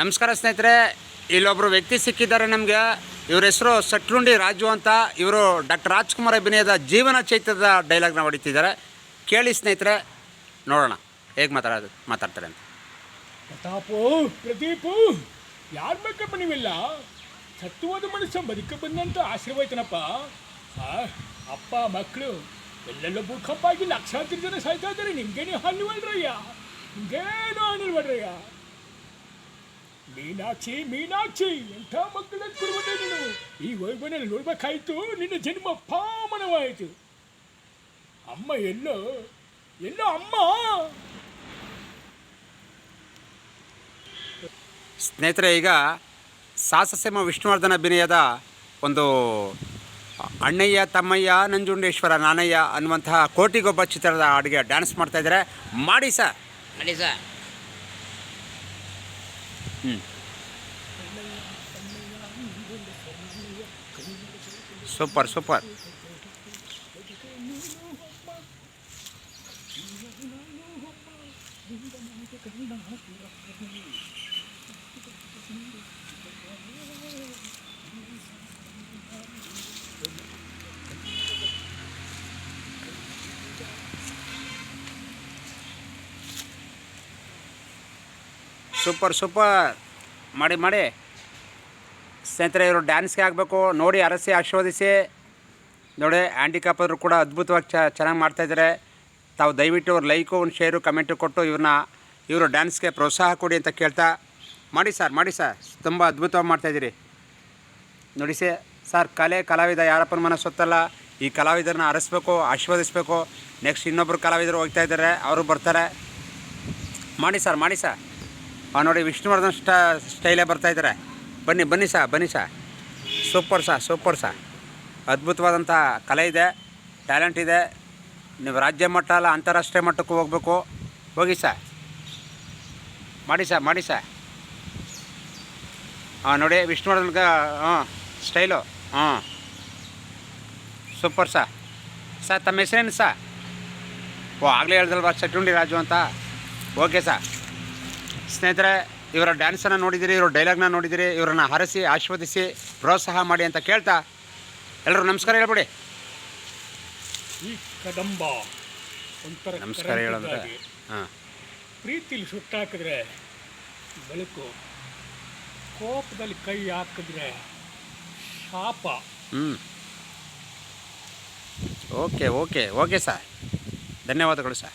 ನಮಸ್ಕಾರ ಸ್ನೇಹಿತರೆ ಇಲ್ಲೊಬ್ಬರು ವ್ಯಕ್ತಿ ಸಿಕ್ಕಿದ್ದಾರೆ ನಮಗೆ. ಇವ್ರ ಹೆಸರು ಸಟ್ರುಂಡಿ ರಾಜು ಅಂತ. ಇವರು ಡಾಕ್ಟರ್ ರಾಜ್ಕುಮಾರ್ ಅಭಿನಯದ ಜೀವನ ಚೈತ್ರದ ಡೈಲಾಗ್ನ ಹೊಡಿತಿದ್ದಾರೆ. ಕೇಳಿ ಸ್ನೇಹಿತರೆ, ನೋಡೋಣ. ಹೇಗೆ ಮಾತಾಡೋದು ಮಾತಾಡ್ತಾರೆ ಅಂತ. ಪ್ರತಾಪು, ಪ್ರದೀಪು, ಯಾರು ಬೇಕಪ್ಪ ನೀವೆಲ್ಲ? ಸತ್ತುವಾದ ಮನುಷ್ಯ ಬದುಕ ಬಂದಂತ ಆಶೀರ್ವಾಯ್ತನಪ್ಪ ಅಪ್ಪ ಮಕ್ಕಳು ಎಲ್ಲೆಲ್ಲ ಭೂಕಂಪ ಆಗಿ ಲಕ್ಷಾಂತರ ಜನ ಸಾಯ್ತಾ ಇದ್ದಾರೆ. ನಿಮ್ಗೇನು ಹಾನಿವಲ್ರಯ್ಯ ನಿಮ್ಗೇನು ಹಾನಿಲ್ವಡ್ರಯ್ಯ ಮೀನಾಕ್ಷಿ ಮೀನಾಕ್ಷಿ ಎಂಥ ಮಕ್ಕಳು ಕೊಡ್ಬಿಟ್ಟೆ ನೀನು? ಈ ವೈಭವನಲ್ಲಿ ನೋಡ್ಬೇಕಾಯ್ತು ನಿನ್ನ ಜನ್ಮ ಪಾಮನವಾಯಿತು ಅಮ್ಮ ಎಲ್ಲೋ ಎಲ್ಲೋ ಅಮ್ಮ? ಸ್ನೇಹಿತರೆ ಈಗ ಸಾಸಸೇಮ ವಿಷ್ಣುವರ್ಧನ ಅಭಿನಯದ ಒಂದು ಅಣ್ಣಯ್ಯ ತಮ್ಮಯ್ಯ ನಂಜುಂಡೇಶ್ವರ ನಾನಯ್ಯ ಅನ್ನುವಂತಹ ಕೋಟಿಗೊಬ್ಬ ಚಿತ್ರದ ಅಡುಗೆ ಡ್ಯಾನ್ಸ್ ಮಾಡ್ತಾ ಇದ್ದಾರೆ. ಮಾಡಿ ಸರ್. ಮಾಡಿ sir. Hmm. Sopar, sopar. Thank you. Super super. ಮಾಡಿ ಮಾಡಿ. ಸ್ನೇಹಿತರೆ, ಇವರು ಡ್ಯಾನ್ಸ್ಗೆ ಆಗಬೇಕು. ನೋಡಿ, ಅರಸಿ, ಆಶೀರ್ವದಿಸಿ. ನೋಡಿ ಹ್ಯಾಂಡಿಕ್ಯಾಪ್ ಆದರೂ ಕೂಡ ಅದ್ಭುತವಾಗಿ ಚೆನ್ನಾಗಿ ಮಾಡ್ತಾಯಿದ್ದಾರೆ ತಾವು ದಯವಿಟ್ಟು ಅವ್ರ ಲೈಕು ಒಂದು ಶೇರು ಕಮೆಂಟು ಕೊಟ್ಟು ಇವ್ರನ್ನ ಇವರು ಡ್ಯಾನ್ಸ್ಗೆ ಪ್ರೋತ್ಸಾಹ ಕೊಡಿ ಅಂತ ಕೇಳ್ತಾ. ಮಾಡಿ ಸರ್ ಮಾಡಿ ಸರ್ ತುಂಬ ಅದ್ಭುತವಾಗಿ ಮಾಡ್ತಾಯಿದ್ದೀರಿ ನೋಡಿ ಸರ್ ಕಲೆ, ಕಲಾವಿದ ಯಾರಪ್ಪನ ಮನ ಸೊತ್ತಲ್ಲ ಈ ಕಲಾವಿದರನ್ನ ಅರಸ್ಬೇಕು, ಆಶೀರ್ವದಿಸ್ಬೇಕು. ನೆಕ್ಸ್ಟ್ ಇನ್ನೊಬ್ಬರು ಕಲಾವಿದರು ಹೋಗ್ತಾ ಇದ್ದಾರೆ. ಅವರು ಬರ್ತಾರೆ. ಮಾಡಿ ಸರ್ ಮಾಡಿ ಸರ್ ಆ, ನೋಡಿ ವಿಷ್ಣುವರ್ಧನ್ ಸ್ಟಾ, ಸ್ಟೈಲೇ ಬರ್ತಾ ಇದ್ದಾರೆ. ಬನ್ನಿ ಬನ್ನಿ ಸಾ ಬನ್ನಿ ಸಾ. ಸೂಪರ್ ಸಾ ಸೂಪರ್ ಸಾ. ಅದ್ಭುತವಾದಂಥ ಕಲೆ ಇದೆ, ಟ್ಯಾಲೆಂಟ್ ಇದೆ. ನೀವು ರಾಜ್ಯ ಮಟ್ಟ ಅಲ್ಲ, ಅಂತಾರಾಷ್ಟ್ರೀಯ ಮಟ್ಟಕ್ಕೂ ಹೋಗಬೇಕು. ಹೋಗಿ ಸಾ. ಮಾಡಿ ಸಾ ಮಾಡಿ ಸಾ. ಹಾಂ ನೋಡಿ ವಿಷ್ಣುವರ್ಧನ್ಗೆ ಹಾಂ ಸ್ಟೈಲು. ಹಾಂ ಸೂಪರ್ ಸಾ. ಸರ್ ತಮ್ಮ ಹೆಸರೇನು ಸಾ? ಓ, ಆಗಲೇ ಹೇಳ್ದಲ್ವಾ ಚಟುಂಡಿ ರಾಜು ಅಂತ? Okay sir. ಸ್ನೇಹಿತರೆ ಇವರ ಡ್ಯಾನ್ಸನ್ನು ನೋಡಿದ್ದೀರಿ ಇವರ ಡೈಲಾಗ್ನ ನೋಡಿದ್ದೀರಿ ಇವರನ್ನ ಹರಸಿ ಆಶೀರ್ವದಿಸಿ ಪ್ರೋತ್ಸಾಹ ಮಾಡಿ ಅಂತ ಕೇಳ್ತಾ ಎಲ್ಲರೂ ನಮಸ್ಕಾರ ಹೇಳ್ಬಿಡಿ. ಈ ಕದಂಬ ಒಂಥರ ನಮಸ್ಕಾರ ಹೇಳಂದ್ರೆ. ಹಾಂ. ಪ್ರೀತಿಲಿ ಸುಟ್ಟಾಕಿದ್ರೆ ಬೆಳಕು ಕೋಪದಲ್ಲಿ ಕೈ ಹಾಕಿದ್ರೆ ಶಾಪ. ಹ್ಞೂ ಓಕೆ ಓಕೆ ಓಕೆ ಸರ್. ಧನ್ಯವಾದಗಳು ಸರ್.